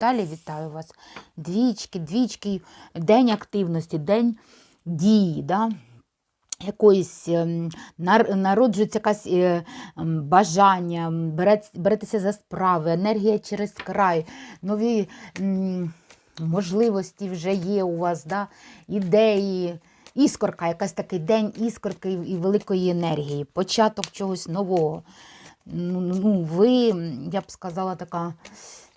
Далі вітаю вас. Двічки, двічки, день активності, день дії. Да? Якоїсь ем, народжується якась е, ем, бажання, беретеся за справи, енергія через край, нові можливості вже є у вас, да? ідеї, іскорка, якась такий день іскорки і великої енергії, початок чогось нового. Ну, ну, ви, я б сказала, така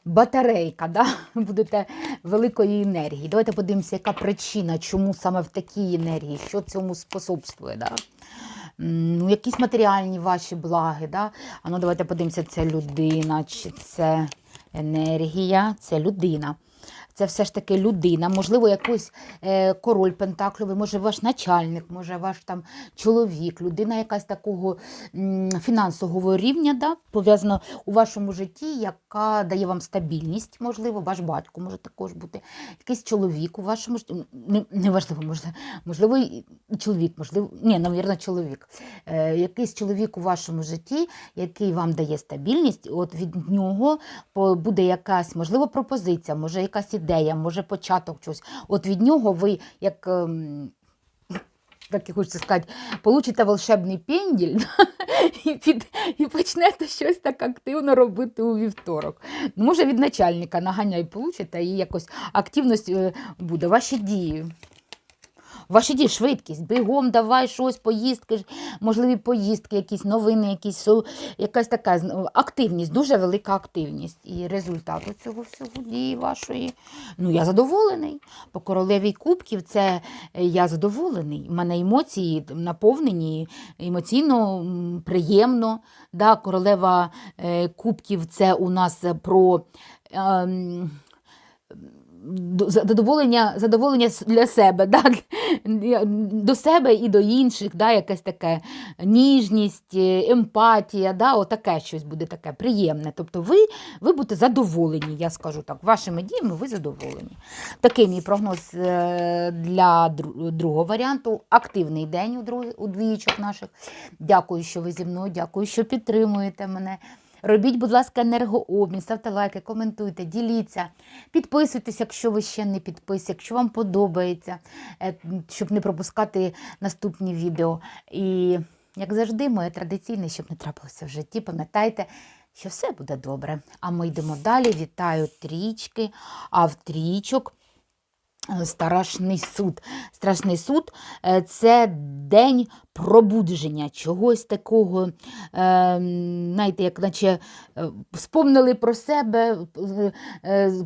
батарейка, да? будете великої енергії. Давайте подивимося, яка причина, чому саме в такій енергії, що цьому способствує. Да? Ну, якісь матеріальні ваші благи. Да? А ну, давайте подивимося, це людина, чи це енергія, це людина. Це все ж таки людина, можливо, якийсь е, король пентакльовий, може ваш начальник, може ваш там чоловік, людина якась такого фінансового рівня, да, пов'язана у вашому житті, яка дає вам стабільність, можливо, ваш батько може також бути, якийсь чоловік у вашому житті, не, неважливо, можливо, можливо, чоловік, можливо, ні, навірно, чоловік. Е, якийсь чоловік у вашому житті, який вам дає стабільність, от від нього буде якась, можливо, пропозиція, може якась ідея, може початок чогось. От від нього ви як. ем, Так я хочу сказати, получите волшебний пенділь і, під, і почнете щось так активно робити у вівторок. Може, від начальника наганяй получите і якось активність е, буде. Ваші дії. Ваші дії, швидкість, бігом, давай щось, поїздки, можливі поїздки, якісь новини, якісь, якась така активність, дуже велика активність. І результат цього всього дії вашої. Ну, я задоволений. По королеві кубків це е, я задоволений. У мене емоції наповнені, емоційно приємно. Да, королева е, кубків це у нас про. ем, задоволення, задоволення для себе, да? до себе і до інших, да? якась таке ніжність, е, емпатія, да? отаке щось буде таке приємне. Тобто ви, ви будете задоволені, я скажу так, вашими діями ви задоволені. Такий мій прогноз е, для другого варіанту. Активний день у двічок наших. Дякую, що ви зі мною, дякую, що підтримуєте мене. Робіть, будь ласка, енергообмін, ставте лайки, коментуйте, діліться, підписуйтесь, якщо ви ще не підписані, якщо вам подобається, е, щоб не пропускати наступні відео. І, як завжди, моє традиційне, щоб не трапилося в житті, пам'ятайте, що все буде добре. А ми йдемо далі. Вітаю трічки, а в трічок. Е, Страшний суд. Страшний суд е, це день пробудження, чогось такого, е, знаєте, як наче сповнили вспомнили про себе, е, е,